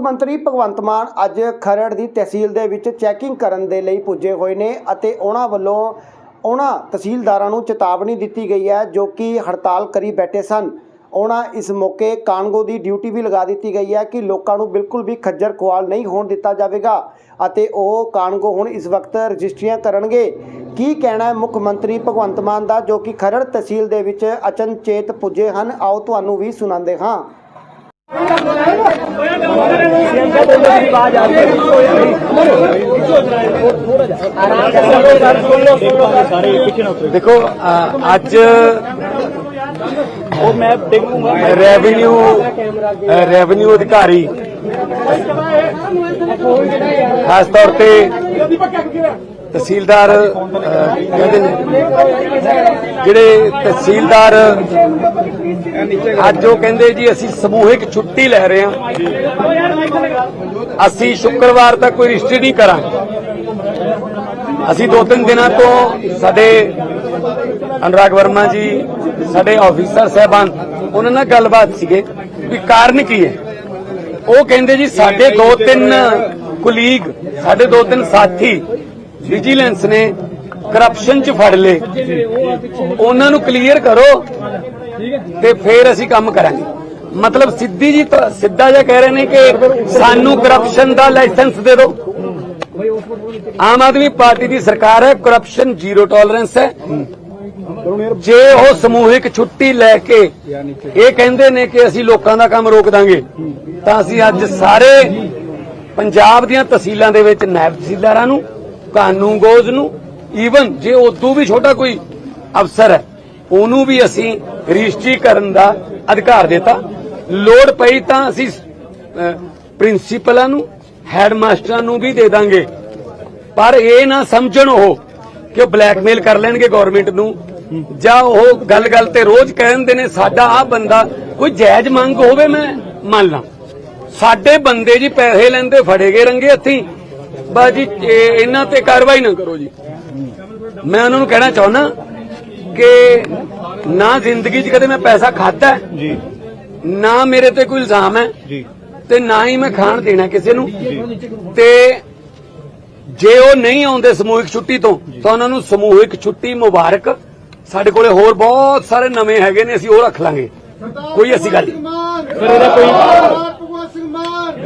ਮੰਤਰੀ ਭਗਵੰਤ ਮਾਨ ਅੱਜ ਖਰੜ ਦੀ ਤਹਿਸੀਲ ਦੇ ਵਿੱਚ ਚੈਕਿੰਗ ਕਰਨ ਦੇ ਲਈ ਪੁੱਜੇ ਹੋਏ ਨੇ ਅਤੇ ਉਹਨਾਂ ਵੱਲੋਂ ਉਹਨਾਂ ਤਹਿਸੀਲਦਾਰਾਂ ਨੂੰ ਚੇਤਾਵਨੀ ਦਿੱਤੀ ਗਈ ਹੈ ਜੋ ਕਿ ਹੜਤਾਲ ਕਰੀ ਬੈਠੇ ਸਨ। ਉਹਨਾਂ ਇਸ ਮੌਕੇ ਕਾਨਗੋ ਦੀ ਡਿਊਟੀ ਵੀ ਲਗਾ ਦਿੱਤੀ ਗਈ ਹੈ ਕਿ ਲੋਕਾਂ ਨੂੰ ਬਿਲਕੁਲ ਵੀ ਖੱਜਰ ਖੁਆਲ ਨਹੀਂ ਹੋਣ ਦਿੱਤਾ ਜਾਵੇਗਾ ਅਤੇ ਉਹ ਕਾਨਗੋ ਹੁਣ ਇਸ ਵਕਤ ਰਜਿਸਟਰੀਆਂ ਕਰਨਗੇ। ਕੀ ਕਹਿਣਾ ਹੈ ਮੁੱਖ ਮੰਤਰੀ ਭਗਵੰਤ ਮਾਨ ਦਾ ਜੋ ਕਿ ਖਰੜ ਤਹਿਸੀਲ ਦੇ ਵਿੱਚ ਅਚਨਚੇਤ ਪੁੱਜੇ ਹਨ? ਆਓ ਤੁਹਾਨੂੰ ਵੀ ਸੁਣਾਉਂਦੇ ਹਾਂ। ਦੇਖੋ ਅ, ਅੱਜ ਉਹ ਮੈਂ ਦੇਖੂੰਗਾ ਰੈਵਨਿਊ ਰੈਵਨਿਊ ਤਹਿਸੀਲਦਾਰ ਕਹਿੰਦੇ ਨੇ, ਜਿਹੜੇ ਤਹਿਸੀਲਦਾਰ, ਅੱਜ ਉਹ ਕਹਿੰਦੇ ਜੀ, ਅਸੀਂ ਸਮੂਹਿਕ ਛੁੱਟੀ ਲੈ ਰਹੇ ਹਾਂ। ਅਸੀਂ ਸ਼ੁੱਕਰਵਾਰ ਤੱਕ ਕੋਈ ਰਜਿਸਟਰੀ ਨਹੀਂ ਕਰਾਂਗੇ। ਅਸੀਂ ਦੋ ਤਿੰਨ ਦਿਨਾਂ ਤੋਂ ਸਾਡੇ ਅਨੁਰਾਗ ਵਰਮਾ ਜੀ, ਸਾਡੇ ਆਫੀਸਰ ਸਹਿਬਾਨ, ਉਹਨਾਂ ਨਾਲ ਗੱਲਬਾਤ ਸੀਗੇ ਵੀ ਕਾਰਨ ਕੀ ਹੈ। ਉਹ ਕਹਿੰਦੇ ਜੀ, ਸਾਡੇ ਦੋ ਤਿੰਨ ਕੁਲੀਗ, ਸਾਡੇ ਦੋ ਤਿੰਨ ਸਾਥੀ ਵਿਜੀਲੈਂਸ ਨੇ ਕਰਪਸ਼ਨ ਚ ਫੜ ਲਏ। ਉਹਨਾਂ ਨੂੰ ਕਲੀਅਰ ਕਰੋ ਤੇ ਫਿਰ ਅਸੀਂ ਕੰਮ ਕਰਾਂਗੇ। ਮਤਲਬ ਸਿੱਧੀ ਜੀ ਸਿੱਧਾ ਜਿਹਾ ਕਹਿ ਰਹੇ ਨੇ ਕਿ ਸਾਨੂੰ ਕਰਪਸ਼ਨ ਦਾ ਲਾਇਸੈਂਸ ਦੇ ਦਿਓ। ਆਮ ਆਦਮੀ ਪਾਰਟੀ ਦੀ ਸਰਕਾਰ ਹੈ ਕਰਪਸ਼ਨ ਜ਼ੀਰੋ ਟੋਲਰੈਂਸ ਹੈ। ਜੇ ਉਹ ਸਮੂਹਿਕ ਛੁੱਟੀ ਲੈ ਕੇ ਇਹ ਕਹਿੰਦੇ ਨੇ ਕਿ ਅਸੀਂ ਲੋਕਾਂ ਦਾ ਕੰਮ ਰੋਕ ਦਾਂਗੇ, ਤਾਂ ਅਸੀਂ ਅੱਜ ਸਾਰੇ ਪੰਜਾਬ ਦੀਆਂ ਤਹਿਸੀਲਾਂ ਦੇ ਵਿੱਚ ਨਾਇਬ ਤਹਿਸੀਲਦਾਰਾਂ ਨੂੰ ਕਾਨੂੰਗੋਜ਼ ਨੂੰ ਈਵਨ ਜੇ ਉਦੋਂ ਵੀ ਛੋਟਾ ਕੋਈ ਅਫਸਰ ਹੈ, ਉਹਨੂੰ ਵੀ ਅਸੀਂ ਰਜਿਸਟਰੀ ਕਰਨ ਦਾ ਅਧਿਕਾਰ ਦਿੱਤਾ। ਲੋੜ ਪਈ ਤਾਂ ਅਸੀਂ ਪ੍ਰਿੰਸੀਪਲਾਂ ਨੂੰ, ਹੈਡਮਾਸਟਰਾਂ ਨੂੰ ਵੀ ਦੇ ਦਾਂਗੇ। ਪਰ ਇਹ ਨਾ ਸਮਝਣ ਉਹ ਕਿ ਉਹ ਬਲੈਕਮੇਲ ਕਰ ਲੈਣਗੇ ਗਵਰਨਮੈਂਟ ਨੂੰ। ਜਾਂ ਉਹ ਗੱਲ-ਗੱਲ ਤੇ ਰੋਜ਼ ਕਹਿੰਦੇ ਨੇ, ਸਾਡਾ ਆ ਬੰਦਾ ਕੋਈ ਜਾਇਜ਼ ਮੰਗ ਹੋਵੇ ਮੈਂ ਮੰਨ ਲਾਂ ਸਾਡੇ ਬੰਦੇ ਜੀ ਪੈਸੇ ਲੈਂਦੇ, ਫੜੇ ਗਏ ਰੰਗੇ ਹੱਥੀ। ਬਸ ਜੀ ਇਹ- ਇਹਨਾਂ ਤੇ ਕਾਰਵਾਈ ਨਾ ਕਰੋ ਜੀ। ਮੈਂ ਉਹਨਾਂ ਨੂੰ ਕਹਿਣਾ ਚਾਹੁੰਦਾ ਕਿ ਨਾ ਜ਼ਿੰਦਗੀ 'ਚ ਕਦੇ ਮੈਂ ਪੈਸਾ ਖਾਦਾ ਜੀ। ਨਾ ਮੇਰੇ ਤੇ ਕੋਈ ਇਲਜ਼ਾਮ ਹੈ ਜੀ। ਤੇ ਨਾ ਹੀ ਮੈਂ ਖਾਣ ਦੇਣਾ ਕਿਸੇ ਨੂੰ। ਤੇ ਜੇ ਉਹ ਨਹੀਂ ਆਉਂਦੇ ਸਮੂਹਿਕ ਛੁੱਟੀ ਤੋਂ ਤਾਂ ਉਹਨਾਂ ਨੂੰ ਸਮੂਹਿਕ ਛੁੱਟੀ ਮੁਬਾਰਕ। ਸਾਡੇ ਕੋਲੇ ਹੋਰ ਬਹੁਤ ਸਾਰੇ ਨਵੇਂ ਹੈਗੇ ਨੇ ਅਸੀਂ ਉਹ ਰੱਖ ਲਾਂਗੇ। ਕੋਈ ਐਸੀ ਗੱਲ ਨਹੀਂ। ਫਿਰ ਇਹਦਾ ਕੋਈ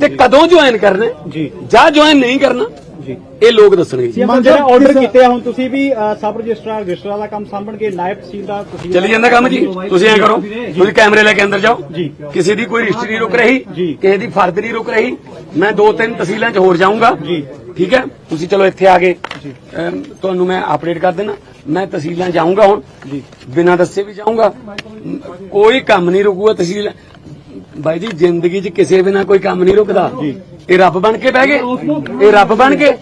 ਤੇ ਕਦੋਂ ਜੁਆਇਨ ਕਰਨਾ? ਜੀ। ਜਾਂ ਜੁਆਇਨ ਨਹੀਂ ਕਰਨਾ? ਜੀ। ਇਹ ਲੋਕ ਦੱਸਣਗੇ ਜੀ। ਮਨ ਜਿਹੜੇ ਆਰਡਰ ਕੀਤੇ ਆ ਹੁਣ ਤੁਸੀਂ ਵੀ ਅ, ਸਬ ਰਜਿਸਟਰਾਰ ਰਜਿਸਟਰਾਂ ਦਾ ਕੰਮ ਸਾਂਭਣ ਕੇ ਨਾਇਬ ਤਹਿਸੀਲਦਾਰ ਤੁਸੀਂ ਚੱਲੀ ਜਾਂਦਾ ਕੰਮ ਜੀ। ਤੁਸੀਂ ਐ ਕਰੋ ਤੁਸੀਂ ਕੈਮਰੇ ਲੈ ਕੇ ਅੰਦਰ ਜਾਓ। ਕਿਸੇ ਦੀ ਕੋਈ ਰਜਿਸਟਰੀ ਨਹੀਂ ਰੁਕ ਰਹੀ ਕਿਸੇ ਦੀ ਫਰਦ ਨਹੀਂ ਰੁਕ ਰਹੀ। ਮੈਂ ਦੋ ਤਿੰਨ ਤਹਿਸੀਲਾਂ 'ਚ ਹੋਰ ਜਾਊਂਗਾ। ਠੀਕ ਹੈ? ਤੁਸੀਂ ਚਲੋ ਇੱਥੇ ਆ ਗਏ। ਅਮ, ਤੁਹਾਨੂੰ ਮੈਂ ਅਪਡੇਟ ਕਰ ਦੇਣਾ ਮੈਂ ਤਹਿਸੀਲਾਂ ਜਾਊਂਗਾ ਹੁਣ। ਬਿਨਾਂ ਦੱਸੇ ਵੀ ਜਾਊਂਗਾ। ਕੋਈ ਕੰਮ ਨਹੀਂ ਰੁਕੂਗਾ ਤਹਿਸੀਲ ਬਾਈ ਜੀ ਜ਼ਿੰਦਗੀ 'ਚ ਕਿਸੇ ਬਿਨਾ ਕੋਈ ਕੰਮ ਨਹੀਂ ਰੁਕਦਾ। ਇਹ ਰੱਬ ਬਣ ਕੇ ਬਹਿ ਗਏ। ਇਹ ਰੱਬ ਬਣ ਕੇ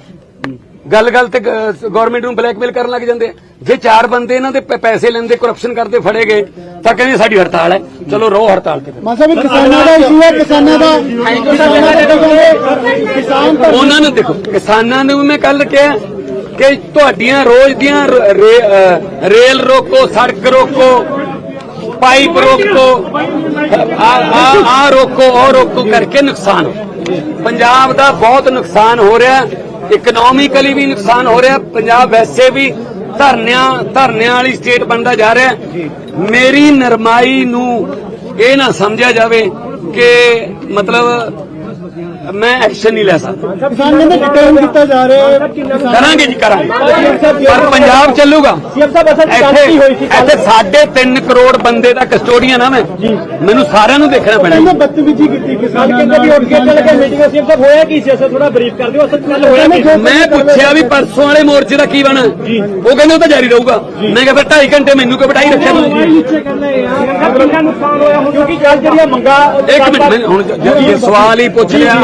ਗੱਲ ਗੱਲ ਤੇ ਗਵਰਨਮੈਂਟ ਨੂੰ ਬਲੈਕਮੇਲ ਕਰਨ ਲੱਗ ਜਾਂਦੇ। ਜੇ ਚਾਰ ਬੰਦੇ ਇਹਨਾਂ ਦੇ ਪੈਸੇ ਲੈਂਦੇ ਕਰਪਸ਼ਨ ਕਰਦੇ ਫੜੇ ਗਏ ਤਾਂ ਕਹਿੰਦੇ ਸਾਡੀ ਹੜਤਾਲ ਹੈ। ਚਲੋ ਰੋ ਹੜਤਾਲ ਤੇ ਸਾਹਿਬ ਇਹ ਕਿਸਾਨਾਂ ਦਾ ਇਸ਼ੂ ਹੈ ਕਿਸਾਨਾਂ ਦਾ ਕਿਸਾਨਾਂ ਉਹਨਾਂ ਨੂੰ ਦੇਖੋ ਕਿਸਾਨਾਂ ਨੂੰ ਵੀ ਮੈਂ ਕੱਲ ਕਿਹਾ ਕਿ ਤੁਹਾਡੀਆਂ ਰੋਜ਼ ਦੀਆਂ ਰੇਲ ਰੋਕੋ ਸੜਕ ਰੋਕੋ। ਪਾਈਪ ਰੋਕੋ। ਆ ਆ ਆ ਰੋਕੋ, ਉਹ ਰੋਕੋ ਕਰਕੇ ਨੁਕਸਾਨ। ਪੰਜਾਬ ਦਾ ਬਹੁਤ ਨੁਕਸਾਨ ਹੋ ਰਿਹਾ। ਇਕਨੋਮਿਕਲੀ ਵੀ ਨੁਕਸਾਨ ਹੋ ਰਿਹਾ। ਪੰਜਾਬ ਵੈਸੇ ਵੀ ਧਰਨਿਆਂ ਧਰਨਿਆਂ ਵਾਲੀ ਸਟੇਟ ਬਣਦਾ ਜਾ ਰਿਹਾ। ਮੇਰੀ ਨਰਮਾਈ ਨੂੰ ਇਹ ਨਾ ਸਮਝਿਆ ਜਾਵੇ ਕਿ ਮਤਲਬ ਮੈਂ ਐਕਸ਼ਨ ਨਹੀਂ ਲੈ ਸਕਦਾ। ਕਿਸਾਨ ਨੇ ਡਿਟੇਨ ਕੀਤਾ ਜਾ ਰਿਹਾ ਕਰਾਂਗੇ ਜੀ ਕਰਾਂਗੇ। ਪਰ ਪੰਜਾਬ ਚੱਲੂਗਾ। ਸੀਐਮ ਸਾਹਿਬ ਅਸਲ ਚ ਗੱਲ ਇੱਥੇ ਕੀ ਹੋਈ ਸੀ। ਕੱਲ੍ਹ? ਇੱਥੇ ਸਾਢੇ 3 ਕਰੋੜ ਬੰਦੇ ਦਾ ਕਸਟੋਡੀਅਨ ਆ ਮੈਂ। ਮੈਨੂੰ ਸਾਰਿਆਂ ਨੂੰ ਦੇਖਣਾ ਪੈਣਾ ਕਹਿੰਦੇ ਜੀ। ਬਦਤਮੀਜੀ ਕੀਤੀ ਕੱਲ ਕਿਸਾਨ ਕਹਿੰਦੇ ਵੀ ਉੱਠ ਕੇ ਚੱਲ ਕੇ ਮੀਟਿੰਗ ਸੀਐਮ ਸਾਹਿਬ ਹੋਇਆ ਕੀ ਸੀ? ਅਸਲ ਥੋੜਾ ਬਰੀਫ ਕਰ ਦਿਓ। ਹੋਇਆ ਕੀ? ਮੈਂ ਪੁੱਛਿਆ ਵੀ ਪਰਸੋਂ ਵਾਲੇ ਮੋਰਚੇ ਦਾ ਕੀ ਬਣਾ? ਉਹ ਕਹਿੰਦੇ ਉਹ ਤਾਂ ਜਾਰੀ ਰਹੂਗਾ। ਮੈਂ ਕਿਹਾ ਫਿਰ 2.5 ਘੰਟੇ ਮੈਨੂੰ ਕਿਉਂ ਬਿਠਾਈ ਰੱਖਿਆ ਤੁਸੀਂ? ਨੀਚੇ ਕਹਿੰਦੇ ਯਾਰ ਕਿੰਨਾ ਨੁਕਸਾਨ ਹੋਇਆ ਹੁਣ ਕਿਉਂਕਿ ਕੱਲ ਜਿਹੜੀਆਂ ਮੰਗਾ ਇੱਕ ਮਿੰਟ ਹੁਣ ਸਵਾਲ ਹੀ ਪੁੱਛ ਲਿਆ।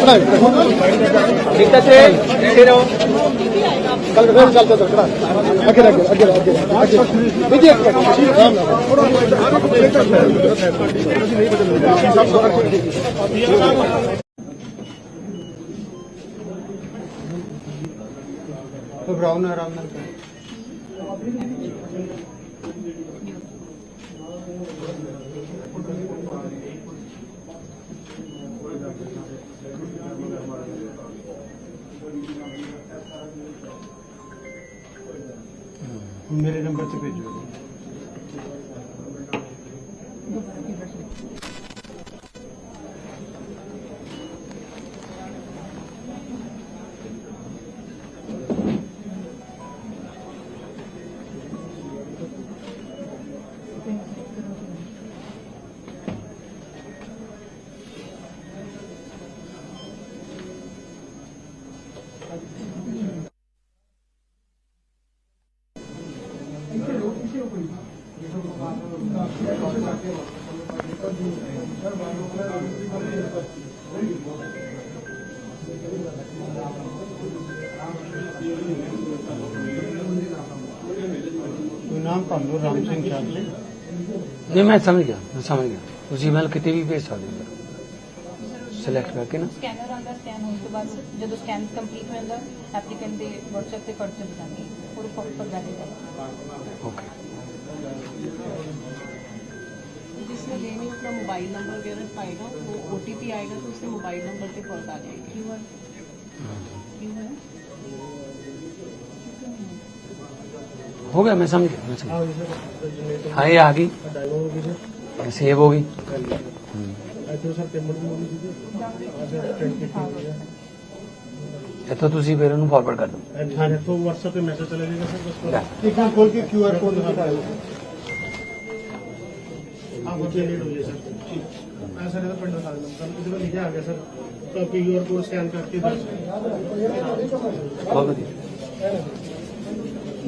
ਫਿਰ ਚੱਲ ਤੇ ਫਿਰ ਕੱਲ ਫਿਰ ਚੱਲ ਚੱਲ ਖੜਾ ਅੱਗੇ ਅੱਗੇ ਅੱਗੇ ਅੱਗੇ ਅੱਗੇ ਵਿਜੇ ਇੱਕ ਮਿੰਟ ਆਰਾਮ ਨਾਲ ਘਬਰਾਓ ਨਾ ਆਰਾਮ ਨਾਲ ਮੇਰੇ ਨੰਬਰ ਤੇ ਭੇਜੋ ਨਾਮ ਭਾਨੂ ਰਾਮ ਸਿੰਘ ਚਾਕਲੇ ਨਹੀਂ ਮੈਂ ਸਮਝ ਗਿਆ ਮੈਂ ਸਮਝ ਗਿਆ ਤੁਸੀਂ ਈਮੇਲ ਕਿਤੇ ਵੀ ਭੇਜ ਸਕਦੇ ਹੋ ਸਿਲੈਕਟ ਕਰਕੇ ਨਾ ਸਕੈਨਰ ਆਉਂਦਾ ਸਕੈਨ ਹੋਣ ਤੋਂ ਬਾਅਦ ਜਦੋਂ ਸਕੈਨ ਕੰਪਲੀਟ ਹੋ ਜਾਂਦਾ ਐਪਲੀਕੈਂਟ ਦੇ WhatsApp ਤੇ ਫਰਜ਼ ਦਿਖਾਉਂਦੇ ਉਹ ਰਿਪੋਰਟ ਪਰ ਜਾਂਦੀ ਹੈ ਓਕੇ जिसने लेनी अपना मोबाइल नंबर वगैरह पाएगा वो ओटीपी आएगा तो उसके मोबाइल नंबर पे कॉल आ जाएगी क्यों है हो गया मैं समझ गया मैं समझ गया हाँ ये आ गई सेव हो गई ਇਹ ਤਾਂ ਤੁਸੀਂ ਫਿਰ ਉਹਨੂੰ ਫਾਰਵਰਡ ਕਰ ਦਿਓ हाँ तो व्हाट्सएप पे मैसेज चला जाएगा सर बस एक बार खोल के क्यूआर कोड दिखा पाएगा हाँ मुझे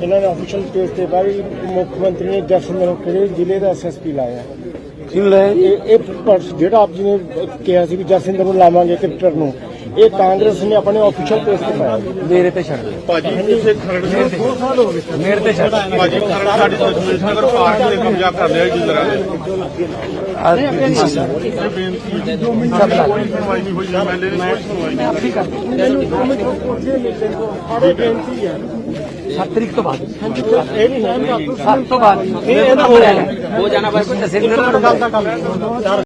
ਇਹਨਾਂ ਨੇ ਆਫੀਸ਼ੀਅਲ ਪੇਜ ਤੇ ਪਾਈ ਮੁੱਖ ਮੰਤਰੀ ਨੇ ਜਸਮਨ ਕਿਹੜੇ ਜ਼ਿਲ੍ਹੇ ਦਾ ਐਸਐਸਪੀ ਲਾਇਆ। ਕਿਉਂ ਲੈ ਇਹ ਇਹ ਪਰਸ ਜਿਹੜਾ ਆਪ ਜੀ ਨੇ ਕਿਹਾ ਸੀ ਵੀ ਜਸਿੰਦਰ ਨੂੰ ਲਾਵਾਂਗੇ ਕ੍ਰਿਕਟਰ ਨੂੰ ਇਹ ਕਾਂਗਰਸ ਨੇ ਆਪਣੇ ਆਫੀਸ਼ੀਅਲ ਪੇਜ ਤੇ ਪਾਇਆ। ਮੇਰੇ ਤੇ ਛੱਡ ਦੇ ਭਾਜੀ ਇਸੇ ਖਰੜ ਦੇ ਦੋ ਸਾਲ ਹੋ ਗਏ ਮੇਰੇ ਤੇ ਛੱਡ ਭਾਜੀ ਖਰੜ ਸਾਡੀ ਸੁਸ਼ਮਿਤ ਨਗਰ ਪਾਰਕ ਦੇ ਕਬਜ਼ਾ ਕਰ ਲਿਆ ਜੀ ਜਰਾ ਆ ਡੀਸੀ ਸਾਹਿਬ ਸਭ ਲਾ ਕੋਈ ਸੁਣਵਾਈ ਨਹੀਂ ਹੋਈ ਐਮਐਲਏ ਨੇ ਕੋਈ ਸੁਣਵਾਈ ਨਹੀਂ ਮੈਨੂੰ ਕੰਮ ਤੋਂ ਪੁੱਛੇ ਮਿਲਦੇ ਤੋਂ ਆੜੇ ਬੇਨਤੀ ਹੈ। 7 ਤਰੀਕ ਤੋਂ ਬਾਅਦ। ਇਹ ਨਹੀਂ ਨਾ 7 ਤੋਂ ਬਾਅਦ। ਇਹ ਹੋ ਜਾਣਾ। ਬਸ ਜਸਿੰਦਰ ਨੂੰ